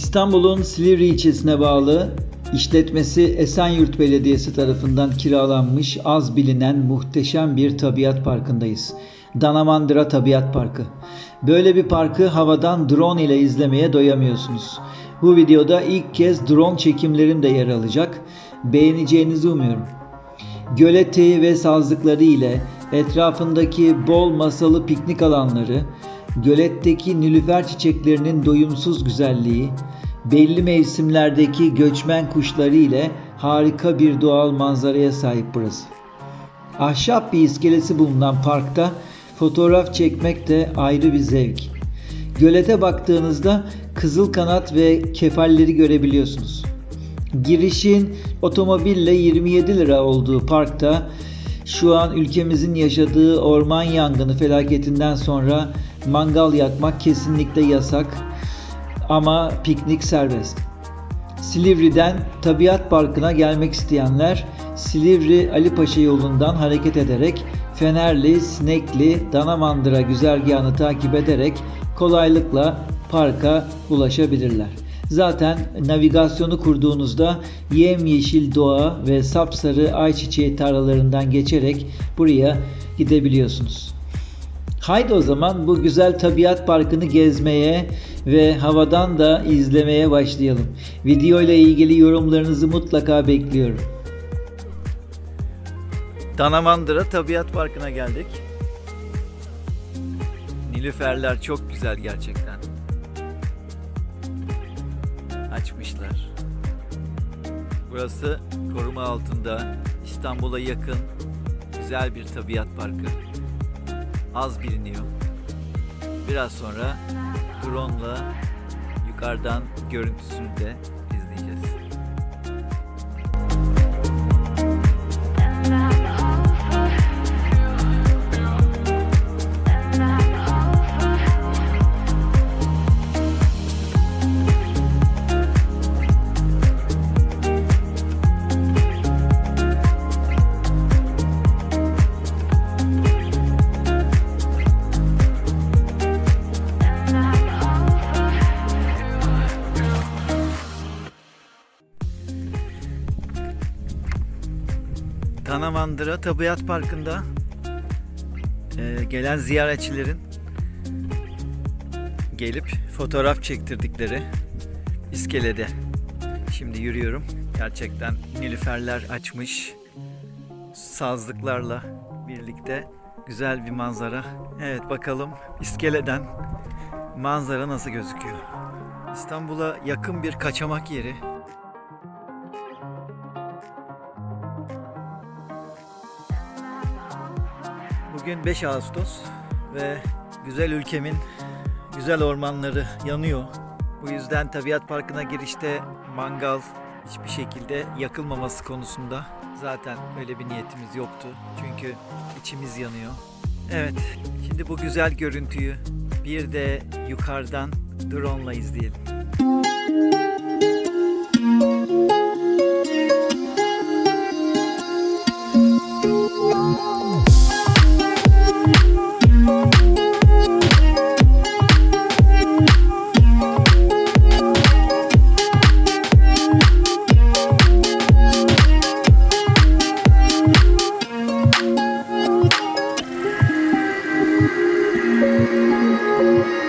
İstanbul'un Silivri ilçesine bağlı işletmesi Esenyurt Belediyesi tarafından kiralanmış az bilinen muhteşem bir tabiat parkındayız. Danamandıra Tabiat Parkı. Böyle bir parkı havadan drone ile izlemeye doyamıyorsunuz. Bu videoda ilk kez drone çekimlerim de yer alacak. Beğeneceğinizi umuyorum. Göl ve sazlıkları ile etrafındaki bol masalı piknik alanları, göletteki nilüfer çiçeklerinin doyumsuz güzelliği, belli mevsimlerdeki göçmen kuşları ile harika bir doğal manzaraya sahip burası. Ahşap bir iskelesi bulunan parkta fotoğraf çekmek de ayrı bir zevk. Gölete baktığınızda kızıl kanat ve kefalleri görebiliyorsunuz. Girişin otomobille 27 lira olduğu parkta şu an ülkemizin yaşadığı orman yangını felaketinden sonra mangal yakmak kesinlikle yasak ama piknik serbest. Silivri'den Tabiat Parkı'na gelmek isteyenler Silivri Ali Paşa yolundan hareket ederek Fenerli, Sinekli, Danamandıra güzergahını takip ederek kolaylıkla parka ulaşabilirler. Zaten navigasyonu kurduğunuzda yemyeşil doğa ve sapsarı ayçiçeği tarlalarından geçerek buraya gidebiliyorsunuz. Haydi o zaman bu güzel tabiat parkını gezmeye ve havadan da izlemeye başlayalım. Video ile ilgili yorumlarınızı mutlaka bekliyorum. Danamandıra Tabiat Parkı'na geldik. Nilüferler çok güzel gerçekten. Açmışlar. Burası koruma altında İstanbul'a yakın güzel bir tabiat parkı az biliniyor. Biraz sonra drone'la yukarıdan görüntüsünü de Danamandıra Tabiat Parkı'nda e, gelen ziyaretçilerin gelip fotoğraf çektirdikleri iskelede. Şimdi yürüyorum. Gerçekten nilüferler açmış. Sazlıklarla birlikte güzel bir manzara. Evet bakalım iskeleden manzara nasıl gözüküyor. İstanbul'a yakın bir kaçamak yeri. Bugün 5 Ağustos ve güzel ülkemin güzel ormanları yanıyor. Bu yüzden tabiat parkına girişte mangal hiçbir şekilde yakılmaması konusunda zaten öyle bir niyetimiz yoktu. Çünkü içimiz yanıyor. Evet, şimdi bu güzel görüntüyü bir de yukarıdan drone ile izleyelim. Müzik Música